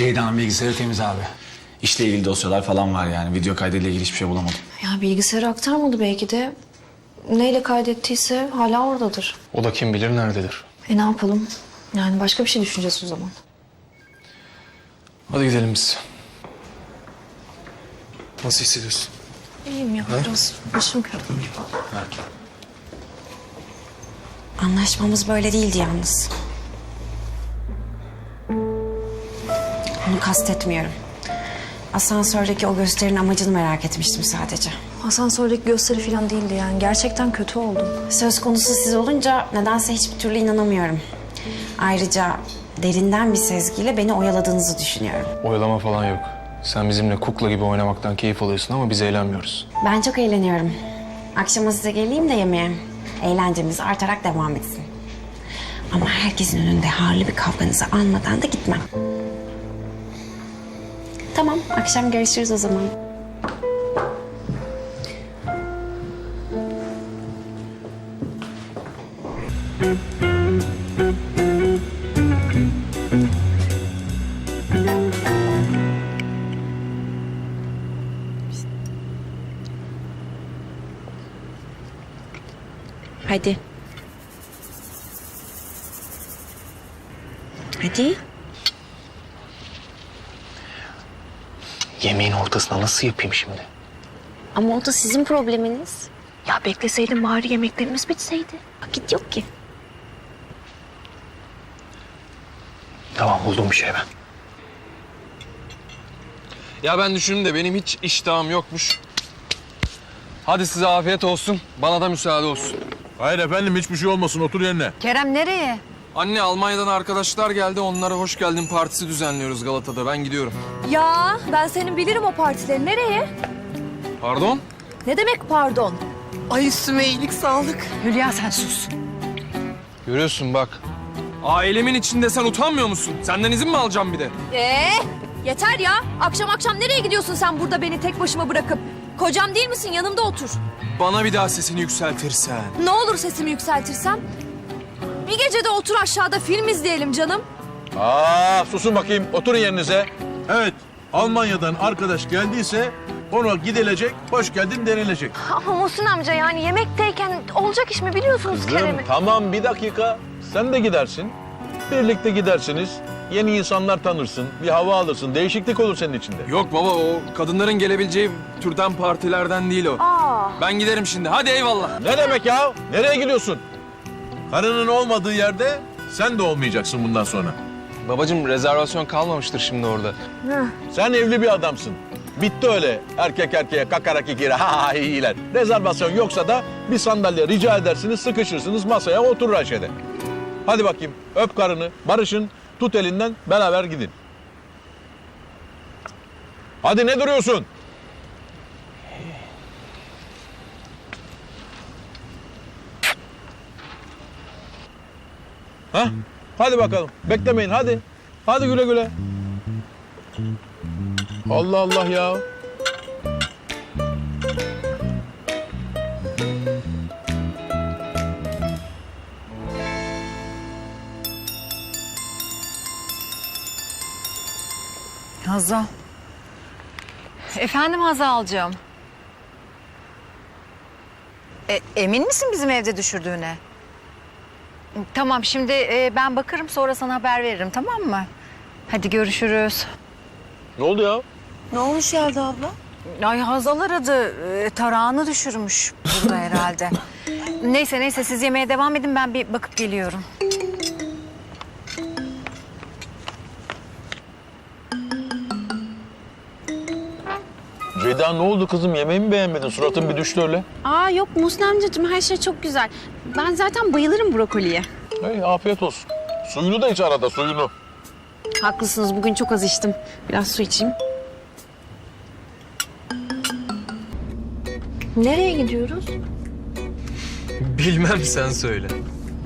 Ceyda'nın bilgisayarı temiz abi. İşle ilgili dosyalar falan var yani. Video kaydıyla ilgili hiçbir şey bulamadım. Ya bilgisayarı aktarmadı belki de. Neyle kaydettiyse hala oradadır. O da kim bilir nerededir. E ne yapalım? Yani başka bir şey düşüneceğiz o zaman. Hadi gidelim biz. Nasıl hissediyorsun? İyiyim ya biraz başım kötü. Anlaşmamız böyle değildi yalnız. Onu kastetmiyorum. Asansördeki o gösterinin amacını merak etmiştim sadece. Asansördeki gösteri falan değildi yani. Gerçekten kötü oldum. Söz konusu siz olunca nedense hiçbir türlü inanamıyorum. Ayrıca derinden bir sezgiyle beni oyaladığınızı düşünüyorum. Oyalama falan yok. Sen bizimle kukla gibi oynamaktan keyif alıyorsun ama biz eğlenmiyoruz. Ben çok eğleniyorum. Akşama size geleyim de yemeğe. Eğlencemiz artarak devam etsin. Ama herkesin önünde harlı bir kavganızı almadan da gitmem. Tamam, akşam görüşürüz o zaman. Hadi. Hadi. Yemeğin ortasına nasıl yapayım şimdi? Ama o da sizin probleminiz. Ya bekleseydin bari yemeklerimiz bitseydi. Vakit yok ki. Tamam buldum bir şey ben. Ya ben düşündüm de benim hiç iştahım yokmuş. Hadi size afiyet olsun. Bana da müsaade olsun. Hayır efendim hiçbir şey olmasın otur yerine. Kerem nereye? Anne Almanya'dan arkadaşlar geldi. Onlara hoş geldin partisi düzenliyoruz Galata'da. Ben gidiyorum. Ya ben senin bilirim o partileri. Nereye? Pardon? Ne demek pardon? Ay üstüme iyilik sağlık. Hülya sen sus. Görüyorsun bak. Ailemin içinde sen utanmıyor musun? Senden izin mi alacağım bir de? Ee, yeter ya. Akşam akşam nereye gidiyorsun sen burada beni tek başıma bırakıp? Kocam değil misin? Yanımda otur. Bana bir daha sesini yükseltirsen. Ne olur sesimi yükseltirsem? Bir gece de otur aşağıda film izleyelim canım. Aa susun bakayım oturun yerinize. Evet Almanya'dan arkadaş geldiyse ona gidilecek, hoş geldin denilecek. Ama Muhsin amca yani yemekteyken olacak iş mi biliyorsunuz Kızım tamam bir dakika sen de gidersin. Birlikte gidersiniz. Yeni insanlar tanırsın, bir hava alırsın, değişiklik olur senin içinde. Yok baba o kadınların gelebileceği türden partilerden değil o. Ben giderim şimdi. Hadi eyvallah. Ne demek ya? Nereye gidiyorsun? Karının olmadığı yerde sen de olmayacaksın bundan sonra. Babacığım rezervasyon kalmamıştır şimdi orada. Sen evli bir adamsın. Bitti öyle erkek erkeğe kakarak ikire ha ha iyiler. Rezervasyon yoksa da bir sandalye rica edersiniz sıkışırsınız masaya oturur Ayşe'de. Hadi bakayım öp karını barışın tut elinden beraber gidin. Hadi ne duruyorsun? Ha? Hadi bakalım. Beklemeyin hadi. Hadi güle güle. Allah Allah ya. Hazal. Efendim Hazal'cığım. E, emin misin bizim evde düşürdüğüne? Tamam şimdi e, ben bakarım sonra sana haber veririm tamam mı? Hadi görüşürüz. Ne oldu ya? Ne olmuş Yelda abla? Ay Hazal aradı. E, tarağını düşürmüş burada herhalde. neyse neyse siz yemeğe devam edin ben bir bakıp geliyorum. Ceyda ne oldu kızım? Yemeği mi beğenmedin? Suratın bir düştü öyle. Aa yok Muhsin amcacığım her şey çok güzel. Ben zaten bayılırım brokoliye. Hey, afiyet olsun. Suyunu da iç arada suyunu. Haklısınız bugün çok az içtim. Biraz su içeyim. Nereye gidiyoruz? Bilmem sen söyle.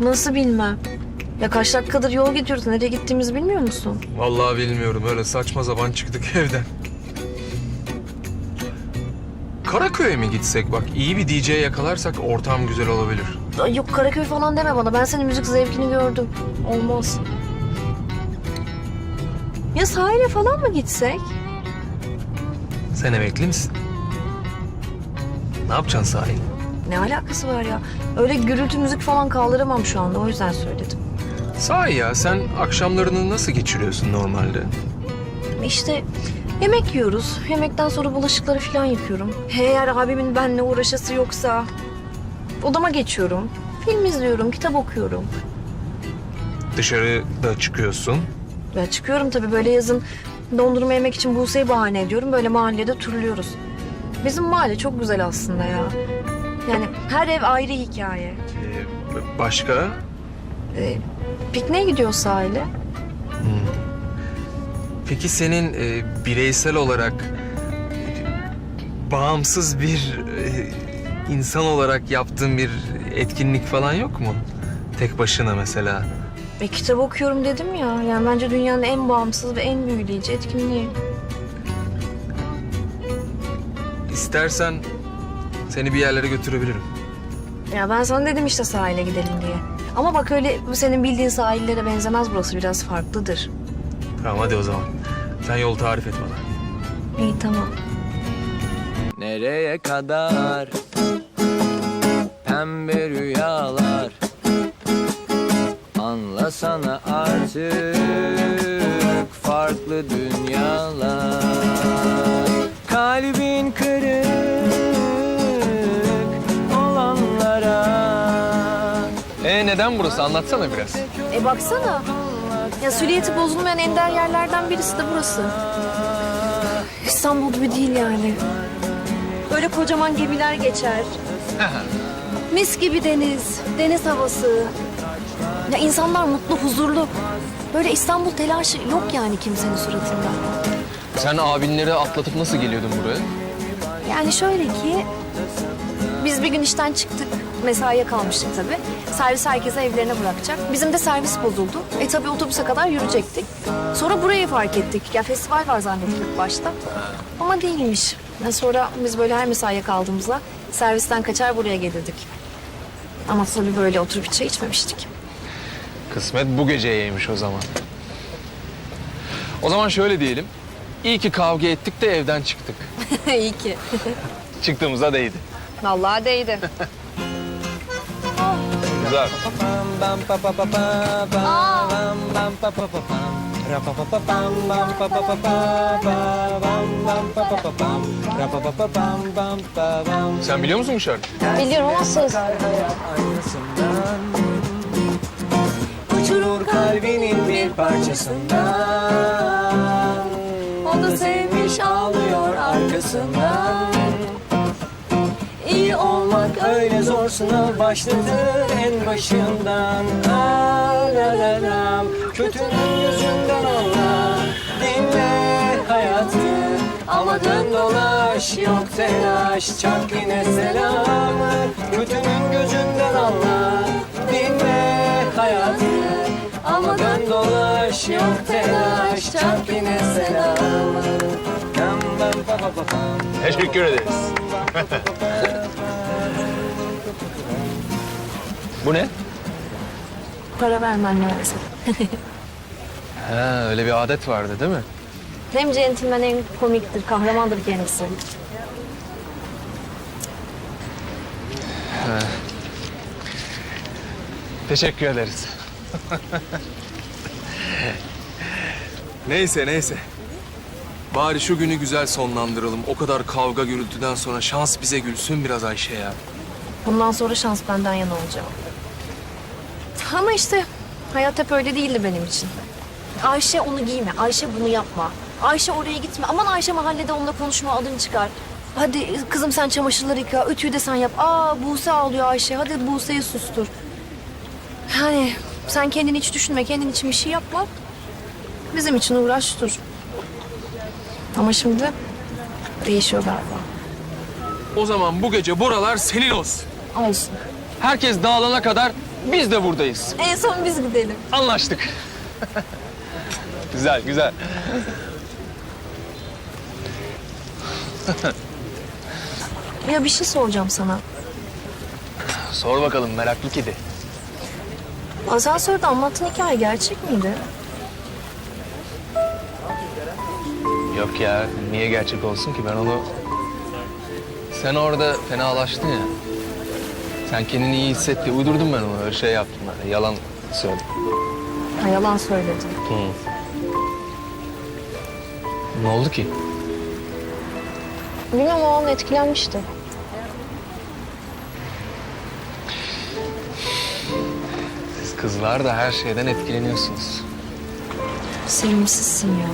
Nasıl bilmem. Ya kaç dakikadır yol gidiyoruz. Nereye gittiğimizi bilmiyor musun? Vallahi bilmiyorum. Öyle saçma zaman çıktık evden. Karaköy'e mi gitsek bak? iyi bir DJ yakalarsak ortam güzel olabilir. Ay yok Karaköy falan deme bana. Ben senin müzik zevkini gördüm. Olmaz. Ya sahile falan mı gitsek? Sen emekli misin? Ne yapacaksın sahil? Ne alakası var ya? Öyle gürültü müzik falan kaldıramam şu anda o yüzden söyledim. Sahi ya sen akşamlarını nasıl geçiriyorsun normalde? İşte yemek yiyoruz. Yemekten sonra bulaşıkları falan yıkıyorum. Eğer abimin benimle uğraşası yoksa odama geçiyorum. Film izliyorum, kitap okuyorum. Dışarıda çıkıyorsun. Ya çıkıyorum tabii böyle yazın dondurma yemek için Buse'yi bahane ediyorum. Böyle mahallede turluyoruz. Bizim mahalle çok güzel aslında ya. Yani her ev ayrı hikaye. Ee, başka? Ee, pikniğe gidiyoruz sahile. Peki senin e, bireysel olarak e, bağımsız bir e, insan olarak yaptığın bir etkinlik falan yok mu? Tek başına mesela. E, kitap okuyorum dedim ya. Yani bence dünyanın en bağımsız ve en büyüleyici etkinliği. İstersen seni bir yerlere götürebilirim. Ya ben sana dedim işte sahile gidelim diye. Ama bak öyle bu senin bildiğin sahillere benzemez burası. Biraz farklıdır. Tamam hadi o zaman. Sen yol tarif et bana. İyi tamam. Nereye kadar pembe rüyalar Anlasana artık farklı dünyalar Kalbin kırık olanlara E neden burası? Anlatsana biraz. E baksana. Ya süliyeti bozulmayan ender yerlerden birisi de burası. İstanbul gibi değil yani. Böyle kocaman gemiler geçer. Mis gibi deniz, deniz havası. Ya insanlar mutlu, huzurlu. Böyle İstanbul telaşı yok yani kimsenin suratında. Sen abinleri atlatıp nasıl geliyordun buraya? Yani şöyle ki biz bir gün işten çıktık. Mesaiye kalmıştık tabii. Servis herkese evlerine bırakacak. Bizim de servis bozuldu. E tabii otobüse kadar yürüyecektik. Sonra burayı fark ettik. Ya festival var zannettik başta. Ama değilmiş. Ya sonra biz böyle her mesaiye kaldığımızda servisten kaçar buraya gelirdik. Ama tabii böyle oturup çay içmemiştik. Kısmet bu geceyeymiş o zaman. O zaman şöyle diyelim. İyi ki kavga ettik de evden çıktık. İyi ki. Çıktığımıza değdi. Vallahi değdi. Güzel. Sen biliyor musun bu şarkıyı? Biliyorum ama söz. Uçurur kalbinin bir parçasından O da sevmiş ağlıyor arkasından olmak öyle zor sınav başladı en başından. La la la Kötünün yüzünden anla Dinle hayatı. Ama dön dolaş yok telaş. Çak yine selamı. Kötünün gözünden anla Dinle hayatı. Ama dön dolaş yok telaş. Çak yine selamı. Teşekkür ederiz. bu ne? Para vermen lazım. Ha, öyle bir adet vardı değil mi? Hem centilmen hem komiktir, kahramandır kendisi. Teşekkür ederiz. Neyse neyse. Bari şu günü güzel sonlandıralım. O kadar kavga gürültüden sonra şans bize gülsün biraz Ayşe ya. Bundan sonra şans benden yana olacak. Ama işte hayat hep öyle değildi benim için. Ayşe onu giyme, Ayşe bunu yapma. Ayşe oraya gitme. Aman Ayşe mahallede onunla konuşma, adını çıkar. Hadi kızım sen çamaşırları yıka, ütüyü de sen yap. Aa Buse ağlıyor Ayşe, hadi Buse'yi sustur. Yani sen kendini hiç düşünme, kendin için bir şey yapma. Bizim için uğraş dur. Ama şimdi değişiyor galiba. O zaman bu gece buralar senin olsun. Olsun. Herkes dağılana kadar biz de buradayız. En son biz gidelim. Anlaştık. güzel, güzel. Ya bir şey soracağım sana. Sor bakalım meraklı kedi. Asansörde anlattığın hikaye gerçek miydi? Yok ya niye gerçek olsun ki ben onu... Sen orada fenalaştın ya. Sen kendini iyi hisset diye uydurdum ben onu. Öyle şey yaptım ben. Yalan söyledim. Ha, yalan söyledin. Ne oldu ki? Bilmem o an etkilenmişti. Siz kızlar da her şeyden etkileniyorsunuz. Sevimsizsin ya.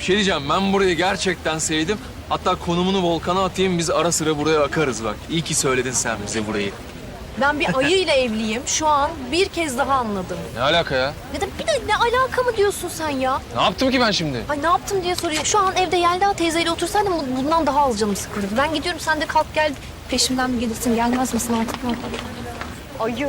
Bir şey diyeceğim ben burayı gerçekten sevdim. Hatta konumunu Volkan'a atayım biz ara sıra buraya akarız bak. İyi ki söyledin sen bize burayı. Ben bir ayıyla evliyim. Şu an bir kez daha anladım. Ne alaka ya? Ya da bir de ne alaka mı diyorsun sen ya? Ne yaptım ki ben şimdi? Ay ne yaptım diye soruyor. Şu an evde Yelda teyzeyle otursaydım bu- bundan daha az canım sıkılırdı. Ben gidiyorum sen de kalk gel. Peşimden mi gelirsin gelmez misin artık? Ayı.